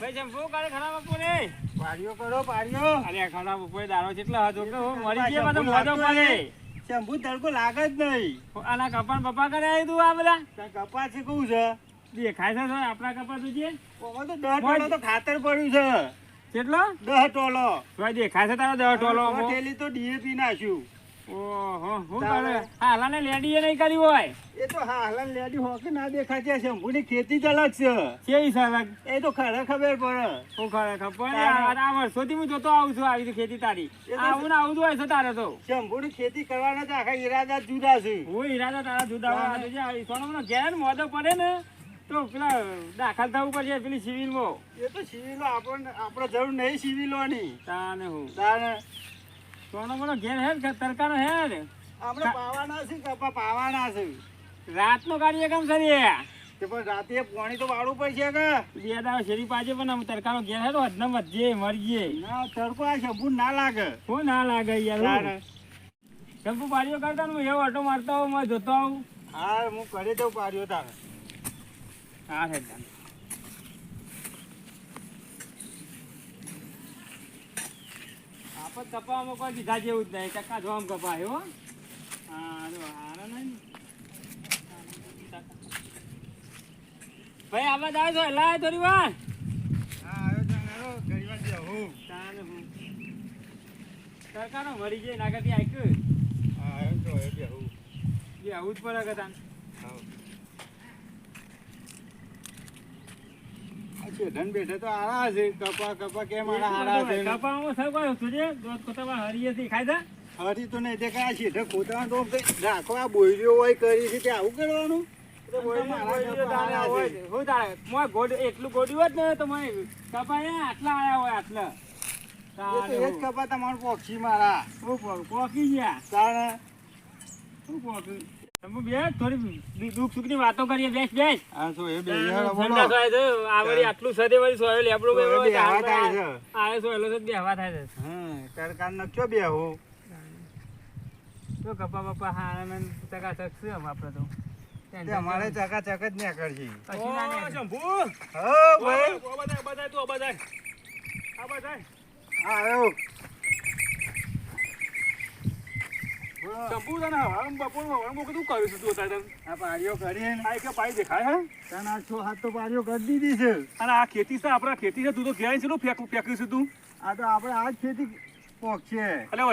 ભાઈ જેમ શું કરે ખરા બાપુ ને પાડ્યો કરો પાડ્યો અરે ખરાબ બાપુ દાડો કેટલા હતો કે મરી ગયા બધો શંભુ પડે. શંભુ તડકો લાગે જ નહીં. આના કપાન પપ્પા કરે આવી તું આ બધા? કપાસ છે કેવું છે? દેખાય છે આપણા કપા તુજે ઓમાં તો દસ ટોલો તો ખાતર પડ્યું છે. કેટલો? દસ ટોલો ભાઈ દેખાય છે તારો દહ ટોલો થેલી તો ડીએપી નાખ્યું. ઓહો હું કરે હાલાને લેડીએ નહીં કરી હોય. એ તો હાલન લેડી હોકે ના દેખાય છે શંભુની ખેતી જ અલગ છે. કેવી સરસ એ તો ખરે ખબર પડે. હું ખરે ખબર. આ વર્ષોથી હું જોતો આવું છું આવી ખેતી તારી. આવું ને આવું જ હોય છે તારે તો. શંભુની ખેતી કરવાના તો આખા ઈરાદા જુદા છે. હું ઈરાદા તારા જુદા હોય. જે ઘેર પડે ને તો પેલા દાખલ થવું પડશે પેલી સિવિલમાં. એ તો સિવિલો આપણને આપણે જરૂર નહીં સિવિલોની. તાને હું. તારે સોનો મોનો ઘેર હે ને તરકાનો હે ને આપણે પાવાના છે કપા પાવાના છે? રાતનો કાર્યક્રમ રે તે પણ રાતે પાણી તો વાળું પડશે કે? બે દાડા શેરી પાજે પણ આમ તરકાનો ઘેર હે તો હદના વધજે મરજે. ના તડકો આ શંભુ ના લાગે. હું ના લાગે યાર તારે? પાડ્યો કરતા હું એવો ઓટો મારતો હોઉં જોતો આવું હા હું કરી દઉં પાડ્યો તારે. હા છે તાન. આપણે કપાવામાં કોઈ દીધા જેવું જ નહીં. ટકા જો આમ કપાય હો. હા જો હારા નહીં. ભાઈ આવા જાય છો? એલા થોડી વાર હા આવ્યો તાણ હેરો ઘડી વાર બેહું. તાને હું? સરકારનો મરી જાય ના કરતી આયક હા આવ્યો તો હવે બેહું. આવું. જ પડે કે તાન હા. આ શેઠાને બેઠે તો આરા છે. કપા કપા કેમ આરા હારા છે કપામાં સૌ કોઈ સુજે દોત કોતામાં હરીએ થી હરી તો નહીં દેખાય શેઠે ખોદવાનું તો રાખો આ બોલ્યો હોય કરી છે તે આવું કરવાનું? કપા. હું એટલું ગોડ્યું હોત ને તો કપાય આટલા આયા હોય આટલા. કપા તમારું પોક્ષી મારા. હું પોકી ગયા તારે? શું પોકી તમે બે થોડી દુઃખ સુખની વાતો કરીએ બેસ બેસ. આ તો એ બે ઠંડા થાય આ વળી આટલું સદે વળી સોયો લેબડો તો એ બેબડો બે હવા થાય છે. આ સોયલો છે બે હવા થાય છે. હા બેહું? તો કપા બપા હા ને ટકા શકશે આમ આપણે તો. અમારે ચકાચક જ ના હો ભાઈ. હા આવ્યો આ પાડીઓ કરીને તને આ છ હાથ તો પાડીઓ કરી દીધી છે. ખેતી છે આપણા ખેતી છે તું તો ઘેર છે ફેંકું ફેંક્યું છે તું આ તો આપણે આ જ ખેતી પોક છે. એટલે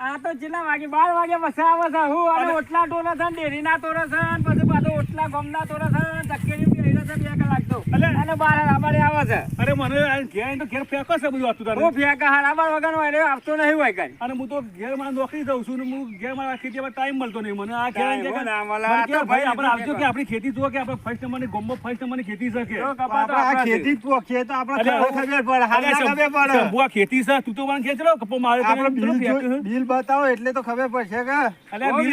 આ તો કેટલા વાગે બાર વાગે વસા આવે છે હું અને અને- ઓટલા ટોરા છે ડેરીના ટોરા છે પછી પાછો ઓટલા ગમના ટોરા છે છે બે કલાક તો અને બાર રાબારી આવે છે. અરે મને ઘેર તો ઘેર ફેંકો છે બધું આતું તારે. હું ફેંકા હા વગર હોય એટલે આવતો નહીં હોય કઈ. અને હું તો ઘેરમાં નોકરી જાઉં છું ને હું ઘેર મારા ખેતીમાં ટાઈમ મળતો નહીં મને. આ ઘેર આઈને Time કે- ના મળે. મને આ કે તો ભાઈ ભાઈ આપણે આવજો કે આપણી ખેતી જુઓ કે આપણે ફર્સ્ટ નંબરની ગોમમાં ફર્સ્ટ નંબરની ખેતી છે કે. તો તો આપણે આ ખેતી જ પોક આપણે ખબર ખબર પડે હાલ ખબર પડે. શંભુ, ખેતી છે તું તો મને ચલો કપો મારે આપણે બિલ બતાવો એટલે તો ખબર પડશે કે. અલે બિલ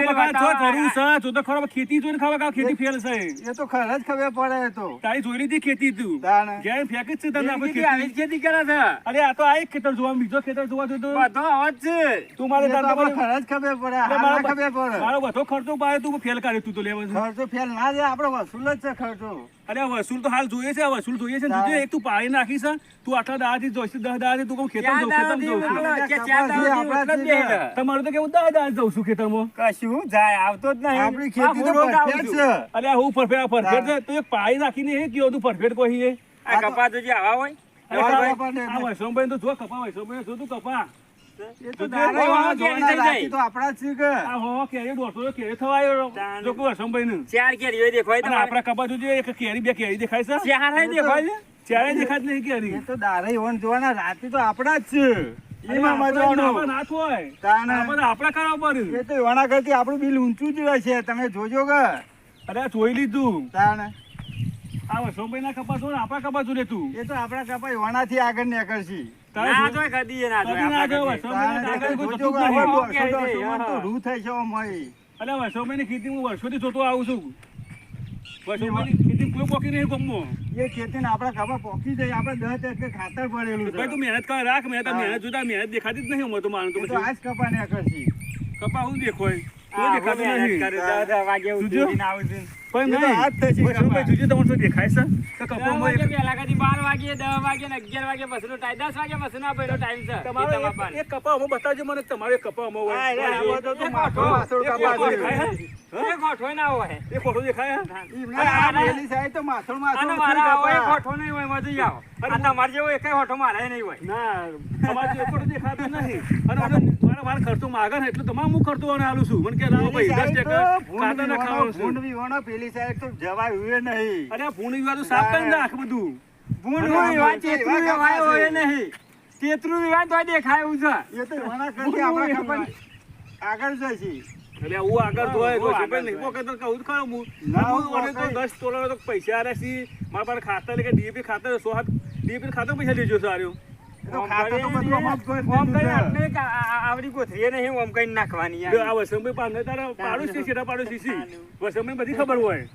છે તો ખરો ખેતી જોઈને ખબર કે ખેતી ફેલ છે. એ તો ખરા જ ખબર પડે તો. તારી જોઈ લીધી ખેતી તું. જેમ ફેંકી જ છે તને આવી ખેતી. કરે છે. અરે આ તો આ એક ખેતર જોવા બીજો ખેતર જોવા જોતો તો બધો અવાજ છે. તું મારે તારા જ ખબર પડે. મારો ખબર પડે. મારો બધો ખર્ચો પાડે તું ફેલ કરે તું તો લેવા ખર્ચો ફેલ ના જાય આપડે વસૂલ જ છે ખર્ચો. અરે આ વસૂલ તો હાલ જોઈએ છે વસૂલ જોઈએ છે જોજે એક તું પાડી નાખી છે તું આટલા દાડાથી જોઈશ દસ દાડાથી તું કહું ખેતર ચાર ખેતર જ જે રહે. તમારું તો કેવું દસ દાડા જઉં છું ખેતરમાં? કશું જાય આવતો જ નહીં. આપણી ખેતી તો પરફેક્ટ છે. અરે હું પરફેક્ટ પરફેક્ટ છે તું એક પાડી નાખીને એ કયો તું પરફેક્ટ એ આ કપા જોજે આવા હોય? આ વૈષ્ણવભાઈ તો જો કપા વૈષ્ણવભાઈ જો તું કપા. એ તો જો દાડે જો વાળા કેરી જોવાના થઈ જાય. રાતી તો આપણા જ છે કે. આ હો કેરી દોઢસો કેરી થવા આવ્યો જો કોઈ વૈષ્ણવભાઈ ચાર કેરીઓ દેખાય અને આપણા કપા જોજે એક કેરી બે કેરી દેખાય છે? ચાર દેખાય છે. ચારે દેખાય નહીં કેરી. તો દારે ઈવન જોવાના રાતી તો આપણા જ છે. અરે એમાં આપણા મજાનું આપણા નાથ હોય. તાને. આપણે આપણા કરવા પડે એ તો એવાના કરતી આપણું બિલ ઊંચું જ રહેશે. તમે જોજો કે. અરે જોઈ લીધું. આ વૈષ્ણવભાઈ ના કપાસ આપડા ને આપણા કપા જો તું. એ તો આપણા કપાઈ એવાનાથી આગળ નીકળશી. ના જોય કદી જોય. જોય, હા. તો રૂ છે. અલે ખેતી હું વર્ષોથી જોતો આવું છું. ખેતી કોઈ પોકી નહીં ગમો. એ ખેતીને આપણા કપા પોકી જાય આપણે દસ ટકે ખાતર પડેલું ભાઈ તું મહેનત કર રાખ મહેનત હા. મહેનત જોતા મહેનત દેખાતી જ નહીં તો માનું તો આજ કપા ને પછી કપા હું દેખોય કોઈ દેખાતું હું વાગે ઉઠીને આવું છું. પણ નહીં. હાથ. જોજો શું દેખાય છે? એક- પહેલા કદી વાગે દસ વાગે ને વાગે ટાઈમ દસ વાગે બસનો ભાઈનો ટાઈમ છે. તમારો એક- કપામાં બતાવજો મને તમારે કપામાં હોય. હા, આવો તો તું માથો ઓટો. કપા છે. એક ગોઠવો ના હોય. એ ફોટો દેખાય? આ પેલી સાઈડ તો માથો માથો મારા આવો એક નહીં હોય એમાં આવો. અને તમારે જેવો એક હોઠો મારે નહીં હોય. ના તમારે જે ફોટો દેખાતો નહીં. અને મારા મારા ખર્ચો માગે ને એટલે તમામ હું ખર્ચો અને આલું છું? મને કે લાવો ભાઈ દસ ટકા ખાતા ના ખાવાનું ભૂંડ છે પેલી સાહેબ તો જવા હુએ નહીં. અરે આ ભૂણી સાફ કરી નાખ બધું. ભૂંડ અને આમ ચેતરું એવા હોય છે. નહીં. ચેતરું વિવાહ તો દેખાય એવું છે. એ તો વિહોણા કરતી આપણે ખબર આગળ એટલે હું આગળ જોય હું કોઈ આગળ નહીં. જોય. કહું જ ખરો હું મને તો દસ તોલાનો તો પૈસા આલ્યા સી મારા પાસે ખાતા એટલે કે ડીએપી ખાતર સો હાથ ડીએપી ખાતા પૈસા લેજો સારું આવડી કોથરીએ નહીં ઓમ કઈ નાખવાની આ વસમભાઈ પાને તારા પાડોશ છે પાડોશ છે. બધી ખબર હોય.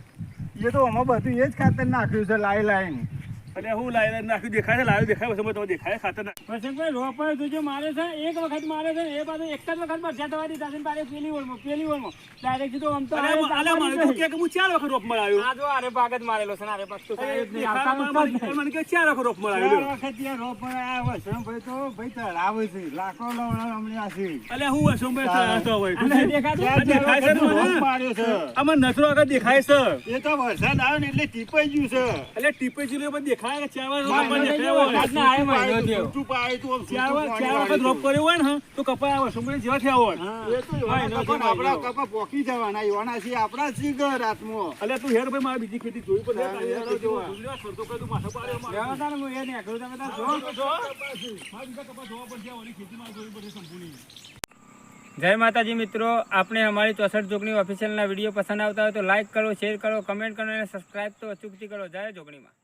એ તો આમાં બધું એ જ ખાતર નાખ્યું છે લાઈ લાઈન એટલે હું લાવી નાખ્યું દેખાય છે લાવ્યું દેખાય તમે દેખાય ખાતર ના વસંતભાઈ રોપાયો જોજો મારે છે એક વખત મારે છે એ પાછું એક જ વખત પાછી પેલી ઓળમાં પેલી ઓળમાં ડાયરેક્ટ સીધો આમ તો કે હું ચાર વખત રોપ મળાયો? આ જો આરે ભાગ જ મારેલો છે ને આરે પાછું નહીં, આવતા મને કે ચાર વખત રોપ ચાર વખત ત્યાં રોપ આ વસણભાઈ તો ભાઈ છે લાખો લવણા હું વસંતભાઈ ચડાવતો હોય આ દેખાતું? ચાર ચાર દેખાય છે રોપ માર્યો છે. આમાં નજરો આગળ દેખાય છે. એ તો વરસાદ આવે ને એટલે ટીપાઈ ગયું છે. એટલે ટીપાઈ ગયું પર મારે રોપ તો દેખાય હોય. વરસાદના આયે મહિનો થયો. છૂટું પાયું તું આમ ચાર વાર છૂટું ચાર પાણી વખત રોપ કર્યો હોય ને તો કપાય આવે સમય જેવા થયા હોય એ તો કપા આપણા કપા પોકી જવાના યોના છે આપણા જ છે ઘર રાતમાં અલ્યા તું હેર ભાઈ મારી બીજી ખેતી જોઈ પડે તારે તો જોવા. સરતો કદું માથા પાડે. લેવા તારે હું એ નીકળું, તમે તાર જો. મારે કપાસ જોવા પડશે, ઓલી ખેતીમાં જોઈ પડે સંપૂર્ણ. જય માતાજી મિત્રો આપણે અમારી ચોસઠ જોગણી ઓફિશિયલના વીડિયો પસંદ આવતા હોય તો લાઇક કરો શેર કરો કમેન્ટ કરો અને સબસ્ક્રાઈબ તો અચૂકથી કરો જય જોગણીમાં